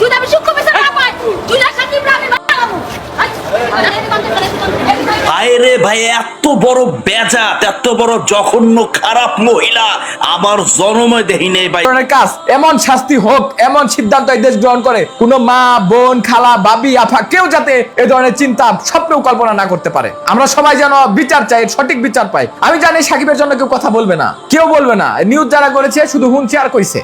যদি আমি সূক্ষ্ম বিচার না পাই তুই না সাকিব রা আমি বানাবো ভাই ভাই এত বড় বেজাত এত বড় জঘন্য খারাপ মহিলা। আমার জন্মে দেখি নেই ভাই। কাজ এমন শাস্তি হোক এমন সিদ্ধান্ত এই দেশ গ্রহণ করে কোন মা বোন খালা বাবি আফা কেউ যাতে এ ধরনের চিন্তা স্বপ্নেও কল্পনা না করতে পারে। আমরা সবাই যেন বিচার চাই সঠিক বিচার পাই। আমি জানি সাকিবের জন্য কেউ কথা বলবে না কেউ বলবে না। নিউজ যারা করেছে শুধু হুনছে আর কইছে।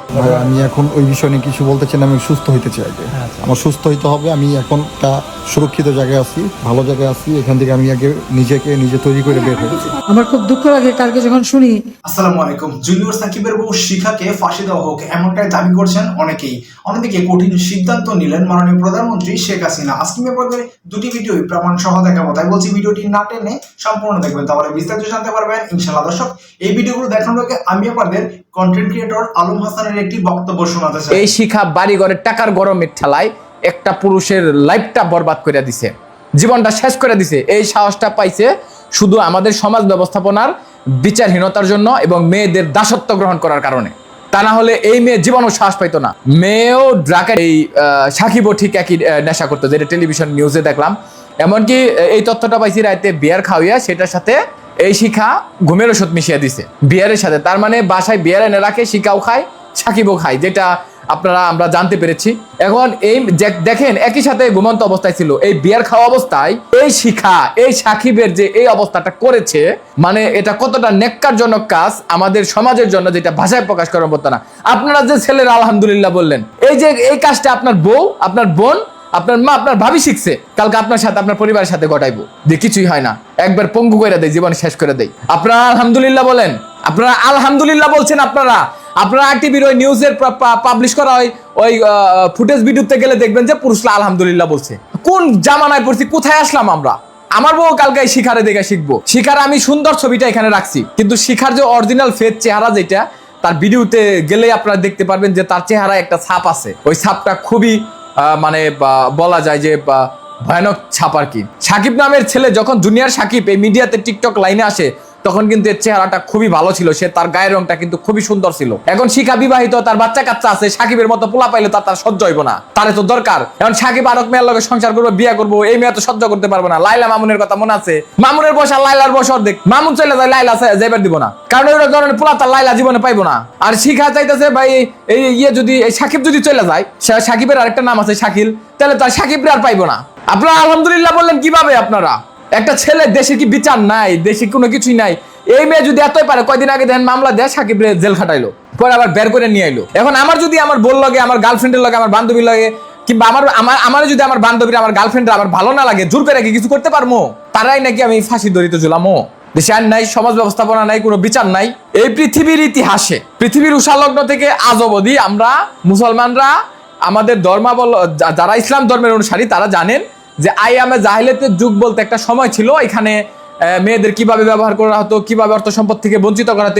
আমি এখন ওই বিষয় নিয়ে কিছু বলতে চাই না আমি সুস্থ হইতে চাই আগে। আমার সুস্থ হইতে হবে আমি এখন একটা সুরক্ষিত জায়গায় আছি ভালো জায়গায় আছি এখান থেকে আমি আগে নিজেকে নিজে তৈরি করে বের হই আমার খুব দুঃখ লাগে কালকে যখন শুনি আসসালামু আলাইকুম। জুনিয়র সাকিবের বউ শিখাকে ফাঁসি দেওয়া হোক এমনটাই দাবি করছেন অনেকেই। অন্যদিকে কঠিন সিদ্ধান্ত নিলেন মাননীয় প্রধানমন্ত্রী শেখ হাসিনা। আজকে আপনাদের দুটি ভিডিওই প্রমাণ সহ দেখাবো। তাই বলছি ভিডিওটি না টেনে সম্পূর্ণ দেখবেন। তাহলে বিস্তারিত জানতে পারবেন। ইনশাআল্লাহ দর্শক এই ভিডিওগুলো দেখানোর আগে আমি আপনাদের কন্টেন্ট ক্রিয়েটর আলম হাসানের একটি বক্তব্য শোনাতে চাই। এই শিখা বাড়ি ঘরে টাকার গরমের ঠেলায় একটা পুরুষের লাইফটা বরবাদ করে দিছে। জীবনটা শেষ করে দিছে। এই সাহসটা পাইছে শুধু আমাদের সমাজ ব্যবস্থাপনার বিচারহীনতার জন্য এবং মেয়েদের দাসত্ব গ্রহণ করার কারণে। তা না হলে এই মেয়ে জীবনও সাহস পাইতো না। মেয়েও ড্রাকের এই আহ, সাকিবও ঠিক একই নেশা করতো যেটা টেলিভিশন নিউজে দেখলাম। এমনকি এই তথ্যটা পাইছি রাইতে বিয়ার খাওয়াইয়া সেটার সাথে এই শিখা ঘুমের ওষুধ মিশিয়ে দিছে। বিয়ারের সাথে। তার মানে বাসায় বিয়ার এনে রাখে শিখাও খায় সাকিবও খায় যেটা আপনারা, আমরা জানতে পেরেছি। এখন এই দেখেন, একই সাথে ঘুমন্ত অবস্থায় ছিল। এই বিয়ার খাওয়া অবস্থায় এই শিখা, এই সাকিবের যে এই অবস্থাটা করেছে মানে এটা কতটা নেককারজনক কাজ আমাদের সমাজের জন্য যেটা ভাষায় প্রকাশ করার মতো না। আপনারা যে ছেলের, আলহামদুলিল্লাহ বললেন, এই যে, এই কাজটা আপনার বউ, আপনার বোন, আপনার মা, আপনার ভাবি শিখছে, কালকে আপনার সাথে, আপনার পরিবারের সাথে ঘটাইবো। যে কিছুই হয় না। একবার পঙ্গু করে দেয়, জীবন শেষ করে দেয়। আপনারা, আলহামদুলিল্লাহ বলেন। আপনারা, আলহামদুলিল্লাহ বলছেন আপনারা। আপনারা টিভির ওই নিউজের পাবলিশ করা হয় ওই ফুটেজ ভিডিওতে গেলে দেখবেন যে পুরুষরা আলহামদুলিল্লাহ বলছে। কোন জামানায় পড়ছি, কোথায় আসলাম আমরা? আমার বউ কালকে এই শিখারে দেখে শিখব। শিখার আমি সুন্দর ছবিটা এখানে রাখছি। কিন্তু শিখার যে অরিজিনাল ফেস চেহারা যেটা, তার ভিডিওতে গেলেই আপনারা দেখতে পারবেন যে তার চেহারায় একটা ছাপ আছে। ওই ছাপটা খুবই মানে বলা যায় যে ভয়ানক ছাপ আর কি। সাকিব নামের ছেলে যখন জুনিয়র সাকিব এই মিডিয়াতে টিকটক লাইনে আসে তখন কিন্তু এর চেহারাটা খুবই ভালো ছিল। সে তার গায়ের রংটা কিন্তু খুবই সুন্দর ছিল। এখন শিখা বিবাহিত, তার বাচ্চা কাচ্চা আছে, সাকিবের মতো পোলা পাইলে তার তার সহ্য হইব না। তার তো দরকার। এখন সাকিব আরক মেয়ের লগে সংসার করব, বিয়ে করব, এই মেয়ে তো সহ্য করতে পারব না। লাইলা মামুনের কথা মনে আছে? মামুনের আর লাইলার বয়স অর্ধেক। মামুন চলে যায় লাইলা যাইবার দিব না। কারণ ওই ধরনের পোলা তার লাইলা জীবনে পাইবো না। আর শিখা চাইতেছে, ভাই, এই ইয়ে যদি, এই সাকিব যদি চলে যায় সাকিবের আরেকটা নাম আছে শাকিল, তাহলে তার সাকিবরে আর পাইবো না। আপনারা আলহামদুলিল্লাহ বললেন কীভাবে আপনারা? একটা ছেলে দেশে কি বিচার নাই? দেশে কোনো কিছুই নাই। এই মেয়ে যদি এতই পারে, কয়দিন আগে দেন মামলা দেয় সাকিব জেল খাটাইলো। পরে আবার বের করে নিয়ে আইলো। এখন আমার যদি আমার বোন লাগে, আমার গার্লফ্রেন্ডের লাগে, আমার বান্ধবীর লাগে, কিংবা আমার আমার আমার যদি আমার বান্ধবীর, আমার গার্লফ্রেন্ড আমার ভালো না লাগে, জোর করে কি কিছু করতে পারব তারাই নাকি আমি ফাঁসি দড়িতে ঝুলামো? দেশে আইন নাই, সমাজ ব্যবস্থাপনা নাই, কোনো বিচার নাই। এই পৃথিবীর ইতিহাসে, পৃথিবীর উষালগ্ন থেকে আজ অবধি আমরা মুসলমানরা আমাদের ধর্মাবল যারা ইসলাম ধর্মের অনুসারী, তারা জানেন যে আইয়ামে জাহিলিয়াতের যুগ বলতে একটা সময় ছিল, এখানে মেয়েদের কীভাবে ব্যবহার করা হতো, কীভাবে অর্থ সম্পদ থেকে বঞ্চিত করা হতো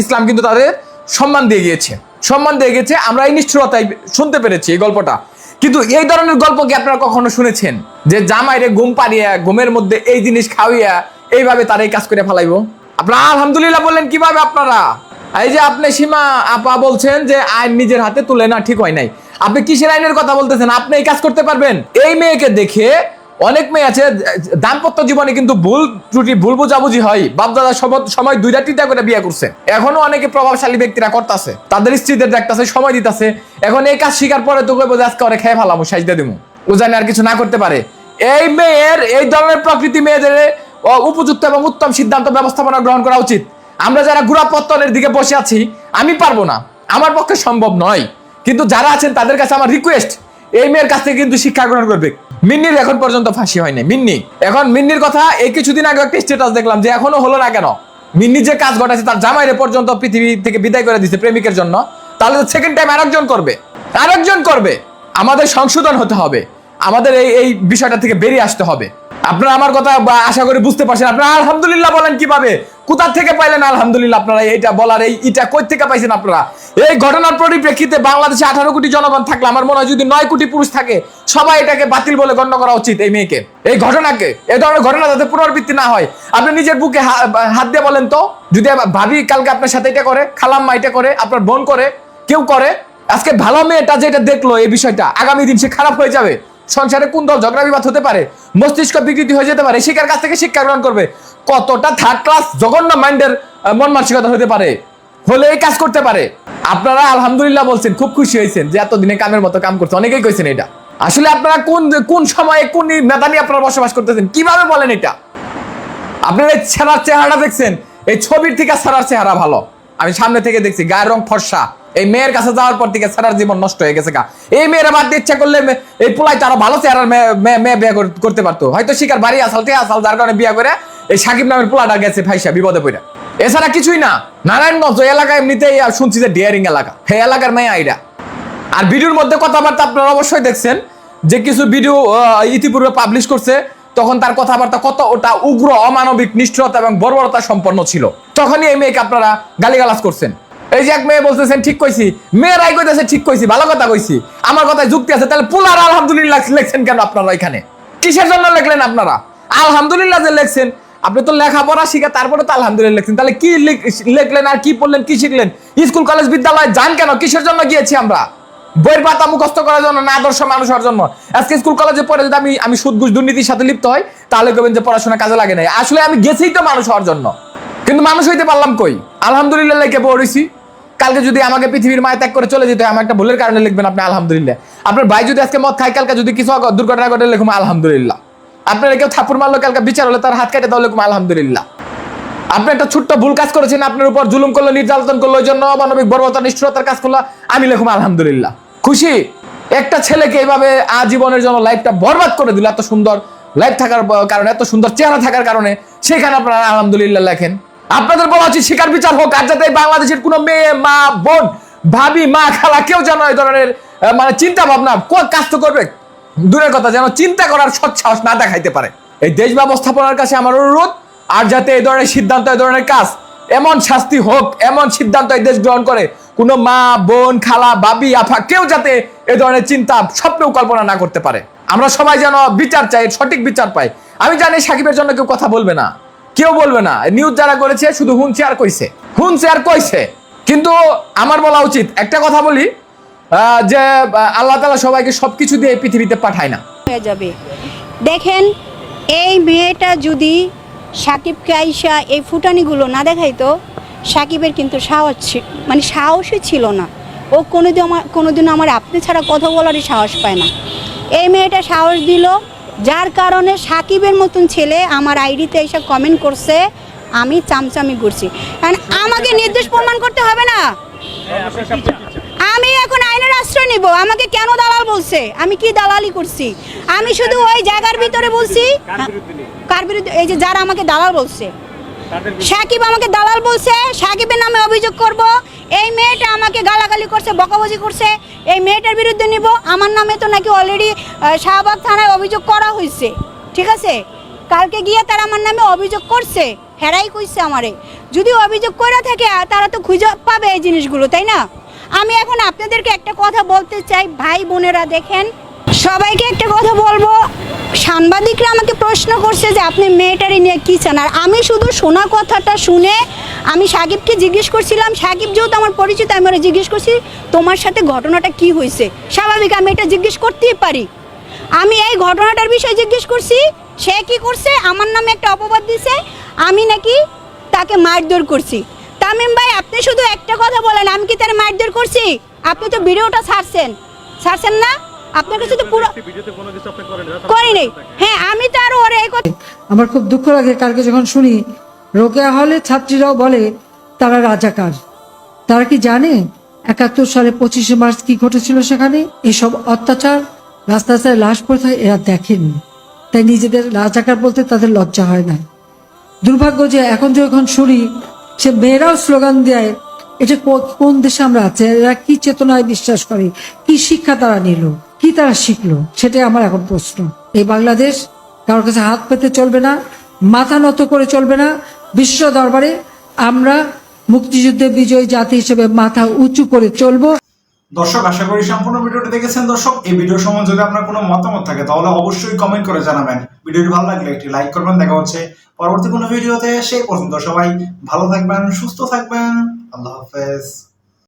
ইসলাম কিন্তু তাদের সম্মান দিয়ে গিয়েছে। সম্মান দিয়ে গেছে আমরা এই নিষ্ঠুরতাই শুনতে পেরেছি এই গল্পটা। কিন্তু এই ধরনের গল্প কি আপনারা কখনো শুনেছেন? যে জামাইরে ঘুম পাড়িয়া, ঘুমের মধ্যে এই জিনিস খাওয়াইয়া এইভাবে তারা এই কাজ করে ফেলাইবো? আপনারা আলহামদুলিল্লাহ বললেন, কীভাবে আপনারা? এই যে আপনি সীমা আপা বলছেন যে আইন নিজের হাতে তুলে না, ঠিক হয় নাই। আপনি কিসের আইনের কথা বলতেছেন? আপনি এই কাজ করতে পারবেন। এই মেয়েকে দেখে অনেক মেয়ে আছে, দাম্পত্য জীবনে কিন্তু ভুল ত্রুটি, ভুল বোঝাবুঝি হয়। বাপদাদার সব- সময় দুইটা, তিনটা করে বিয়ে করছে। এখনও অনেকে প্রভাবশালী ব্যক্তিরা করতেছে। তাদের স্ত্রীদের দেখতেছে, সময় দিতেছে। এখন এই কাজ শিকার পরে তো কইবো আজকে ওরে খেয়ে ফেলামো সাজতে দেবো। ও জানে আর কিছু না করতে পারে। এই মেয়ের, এই ধরনের প্রকৃতি মেয়েদের উপযুক্ত এবং উত্তম সিদ্ধান্ত ব্যবস্থাপনা গ্রহণ করা উচিত। আমরা যারা গুড়াপত্তনের দিকে বসে আছি, আমি পারব না। আমার পক্ষে সম্ভব নয়। কিন্তু যারা আছেন, তাদের কাছে আমার রিকোয়েস্ট এই মেয়ের কাছ থেকে কিন্তু শিক্ষা গ্রহণ করবে। মিন্নির এখন পর্যন্ত ফাঁসি হয়নি। মিন্নি, এখন মিন্নির কথা এই কিছুদিন আগে একটা স্ট্যাটাস দেখলাম যে এখনও হলো না কেন? মিন্নি যে কাজ ঘটাচ্ছে তার জামাইরে পর্যন্ত পৃথিবী থেকে বিদায় করে দিচ্ছে প্রেমিকের জন্য। তাহলে তো সেকেন্ড টাইম আরেকজন করবে। আরেকজন করবে। আমাদের সংশোধন হতে হবে। আমাদের এই এই বিষয়টা থেকে বেরিয়ে আসতে হবে। আপনারা আমার কথা আশা করি বুঝতে পারছেন। আপনারা আলহামদুলিল্লাহ বলেন কীভাবে? কোথা থেকে পাইলেন আলহামদুলিল্লাহ আপনারা এইটা বলার এই ইটা কই থেকে পাইছেন আপনারা? এই ঘটনার পরিপ্রেক্ষিতে বাংলাদেশে আঠারো কোটি জনগণ থাকলে আমার মনে হয় যদি নয় কোটি পুরুষ থাকে, সবাই এটাকে বাতিল বলে গণ্য করা উচিত এই মেয়েকে। এই ঘটনাকে, এই ধরনের ঘটনা যাতে পুনরাবৃত্তি না হয়। আপনি নিজের বুকে হাত দিয়ে বলেন তো, যদি ভাবি কালকে আপনার সাথে এটা করে খালাম্মা এটা করে, আপনার বোন করে, কেউ করে, আজকে ভালো মেয়েটা যেটা দেখল এই বিষয়টা, আগামী দিন সে খারাপ হয়ে যাবে। সংসারে কোন দল ঝগড়া বিবাদ হতে পারে? মস্তিষ্ক বিকৃতি হয়ে যেতে পারে শিকার কাছ থেকে শিক্ষা গ্রহণ করবে। কতটা থার্ড ক্লাস জঘন্য মাইন্ডের মন মানসিকতা হতে পারে? হলে এই কাজ করতে পারে। আপনারা আলহামদুলিল্লাহ বলছেন, খুব খুশি হয়েছেন যে এতদিনে কামের মতো কাম করছে। অনেকেই কইছেন এটা। আসলে আপনারা কোন কোন সময়ে কোন মেধা নিয়ে আপনারা বসবাস করতেছেন? কীভাবে বলেন এটা? আপনারা এই ছেঁড়ার চেহারাটা দেখছেন, এই ছবির থেকে ছেঁড়ার চেহারা ভালো। আমি সামনে থেকে দেখছি, গায়ের রং ফর্সা। এই মেয়ের কাছে যাওয়ার পর থেকে ছেঁড়ার জীবন নষ্ট হয়ে গেছে গা। এই মেয়ের বাদ ইচ্ছা করলে এই পোলাই তারা ভালো চেহারার মেয়ে- বিয়ে করতে পারতো। হয়তো শিকার বাড়ি আসাল তে আসাল, যার কারণে বিয়ে করে এই সাকিব নামের পোলাটা গেছে ফাইসা বিপদে পড়ে। এছাড়া কিছুই না। নারায়ণগঞ্জ ওই এলাকা এমনিতেই আর শুনছি যে ডিয়ারিং এলাকা। হে এলাকার মেয়ে আইডা। আর ভিডিওর মধ্যে কথাবার্তা আপনারা অবশ্যই দেখছেন যে কিছু ভিডিও ইতিপূর্বে পাবলিশ করছে তখন তার কথাবার্তা কত ওটা উগ্র, অমানবিক, নিষ্ঠুরতা এবং বর্বরতা সম্পন্ন ছিল? তখনই এই মেয়েকে আপনারা গালিগালাজ করছেন। এই যে এক মেয়ে বলতেছেন, ঠিক কইছি। মেয়েরাই কইতেছে, ঠিক কইছি, ভালো কথা কইছি। আমার কথায় যুক্তি আছে, তাহলে পুলার আলহামদুলিল্লাহ লেখছেন কেন আপনারা এখানে? কিসের জন্য লেখলেন আপনারা? আলহামদুলিল্লাহ যে লেখছেন, আপনি তো লেখাপড়া শিখে তারপরে তো আলহামদুলিল্লাহ লিখছেন। তাহলে কি লিখ- লিখলেন আর কি পড়লেন, কি শিখলেন? স্কুল, কলেজ, বিদ্যালয় যান কেন? কিসের জন্য গিয়েছি আমরা? বইয়ের পাতা মুখস্থ করার জন্য, না আদর্শ মানুষ হওয়ার জন্য। আজকে স্কুল, কলেজে পড়ে যদি আমি আমি সুদ, ঘুষ, দুর্নীতির সাথে লিপ্ত হয় তাহলে কবেন যে পড়াশোনা কাজে লাগে নাই। আসলে আমি গেছিই তো মানুষ হওয়ার জন্য। কিন্তু মানুষ হইতে পারলাম কই? আলহামদুলিল্লাহ লিখে পড়েছি কালকে যদি আমাকে পৃথিবীর মায় ত্যাগ করে চলে যেতে, আমার একটা ভুলের কারণে লিখবেন আপনি আলহামদুলিল্লাহ। আপনার ভাই যদি আজকে মদ খায়, কালকে যদি কিছু দুর্ঘটনা ঘটে লিখুন আলহামদুলিল্লাহ। আপনার কেউ থাপুর মারলো, কালকে বিচার হলে তার হাত কেটে দাও লিখুন আলহামদুলিল্লাহ। আপনি একটা ছোট্ট ভুল কাজ করেছেন, আপনার উপর জুলুম করল, নির্যাতন করল, ওই জন্য অমানবিক বর্বরতা, নিষ্ঠুরতার কাজ করল, আমি লেখুম আলহামদুলিল্লাহ। খুশি? একটা ছেলেকে এইভাবে আজীবনের জন্য লাইফটা বরবাদ করে দিল, এত সুন্দর লাইফ থাকার কারণে, এত সুন্দর চেহারা থাকার কারণে। সেখানে আপনারা আলহামদুলিল্লাহ লেখেন, আপনাদের বলা উচিত শিকার বিচার হোক, আর যাতে বাংলাদেশের কোনো মেয়ে, মা, বোন, ভাবি, মা, খালা কেউ যেন এই ধরনের মানে চিন্তা ভাবনা কাজ তো করবে। দূরের কথা, যেন চিন্তা করার সৎ সাহস না দেখাইতে পারে। এই দেশ ব্যবস্থাপনার কাছে আমার অনুরোধ, আর যাতে এই ধরনের সিদ্ধান্ত, এই ধরনের কাজ এমন শাস্তি হোক, এমন সিদ্ধান্ত এই দেশ গ্রহণ করে কোনো মা, বোন, খালা বাবি আফা কেউ যাতে এ ধরনের চিন্তা স্বপ্নেও কল্পনা না করতে পারে। আমরা সবাই যেন বিচার চাই, সঠিক বিচার পাই। আমি জানি সাকিবের জন্য কেউ কথা বলবে না, কেউ বলবে না। নিউজ যারা করেছে, শুধু হুনছে আর কইছে। হুনছে আর কইছে। কিন্তু আমার বলা উচিত, একটা কথা বলি যে আল্লাহ তালা সবাইকে সব কিছু দিয়ে পৃথিবীতে পাঠায় না। যাবে। দেখেন, এই মেয়েটা যদি সাকিবকে আইসা এই ফুটানিগুলো না দেখাইতো সাকিবের কিন্তু সাহস মানে সাহসই ছিল না। ও কোনোদিন আমার কোনোদিন আমার আপনি ছাড়া কথা বলারই সাহস পায় না। এই মেয়েটা সাহস দিল যার কারণে সাকিবের মতন ছেলে আমার আইডিতে এসে কমেন্ট করছে আমি চামচামি করছি কারণ আমাকে নির্দেশ প্রমাণ করতে হবে না। আমি এখন আইনের আশ্রয় নিব। আমাকে কেন দালাল বলছে? আমি কি দালালি করছি? আমি শুধু ওই জায়গার ভিতরে বলছি কার বিরুদ্ধে? এই যে যারা আমাকে দালাল বলছে। সাকিব আমাকে দালাল বলছে, সাকিবের নামে অভিযোগ করব। এই মেয়েটা আমাকে গালাগালি করছে বকাবজি করছে। এই মেয়েটার বিরুদ্ধে নিব। আমার নামে তো নাকি অলরেডি শাহবাগ থানায় অভিযোগ করা হয়েছে ঠিক আছে? কালকে গিয়ে তারা আমার নামে অভিযোগ করছে, হেরাই কইছে আমারে। যদি অভিযোগ করে থাকে, তারা তো খুঁজে পাবে এই জিনিসগুলো, তাই না? আমি এখন আপনাদেরকে একটা কথা বলতে চাই, ভাই বোনেরা দেখেন সবাইকে একটা কথা বলব। সাংবাদিকরা আমাকে প্রশ্ন করছে যে, আপনি মেয়েটারে নিয়ে কী চান? আর আমি শুধু শোনা কথাটা শুনে আমি সাকিবকে জিজ্ঞেস করছিলাম, সাকিব যেহেতু আমার পরিচিত, আমি ওরা জিজ্ঞেস করছি, তোমার সাথে ঘটনাটা কি হয়েছে? স্বাভাবিক, আমি এটা জিজ্ঞেস করতেই পারি। আমি এই ঘটনাটার বিষয়ে জিজ্ঞেস করছি, সে কি করছে? আমার নামে একটা অপবাদ দিছে, আমি নাকি তাকে মারধর করছি। তামিম ভাই, আপনি শুধু একটা কথা বলেন, আমি কি তার মারধর করছি? আপনি তো ভিডিওটা ছাড়ছেন। ছাড়ছেন না? আপনার কাছে তো পুরো করি নাই হ্যাঁ আমি তো আরও ওরে এই কথা আমার খুব দুঃখ লাগে কালকে যখন শুনি রোকেয়া হলে ছাত্রীরাও বলে তারা রাজাকার। তারা কি জানে একাত্তর সালে পঁচিশে মার্চ কি ঘটেছিল সেখানে? এসব অত্যাচার রাস্তা রাস্তায় লাশ পড়ে থাকে এরা দেখেনি। তাই নিজেদের রাজাকার বলতে তাদের লজ্জা হয় না। দুর্ভাগ্য যে এখন যখন শুনি সে মেয়েরাও স্লোগান দেয় এটা কোন দেশে আমরা আছি? এরা কি চেতনায় বিশ্বাস করে? কি শিক্ষা তারা নিল? কি তারা শিখলো? সেটাই আমার এখন প্রশ্ন। এই বাংলাদেশ কারোর কাছে হাত পেতে চলবে না, মাথা নত করে চলবে না। বিশ্ব দরবারে আমরা মুক্তিযুদ্ধে বিজয়ী জাতি হিসেবে মাথা উঁচু করে চলবো। দর্শক, আশা করি সম্পূর্ণ ভিডিওটি দেখেছেন। দর্শক, এই ভিডিও সম্বন্ধে যদি আপনার কোনো মতামত থাকে, তাহলে অবশ্যই কমেন্ট করে জানাবেন। ভিডিওটি ভালো লাগলে একটি লাইক করবেন। দেখা হচ্ছে পরবর্তী কোনো ভিডিওতে, সেই পর্যন্ত সবাই ভালো থাকবেন, সুস্থ থাকবেন। আল্লাহ হাফেজ।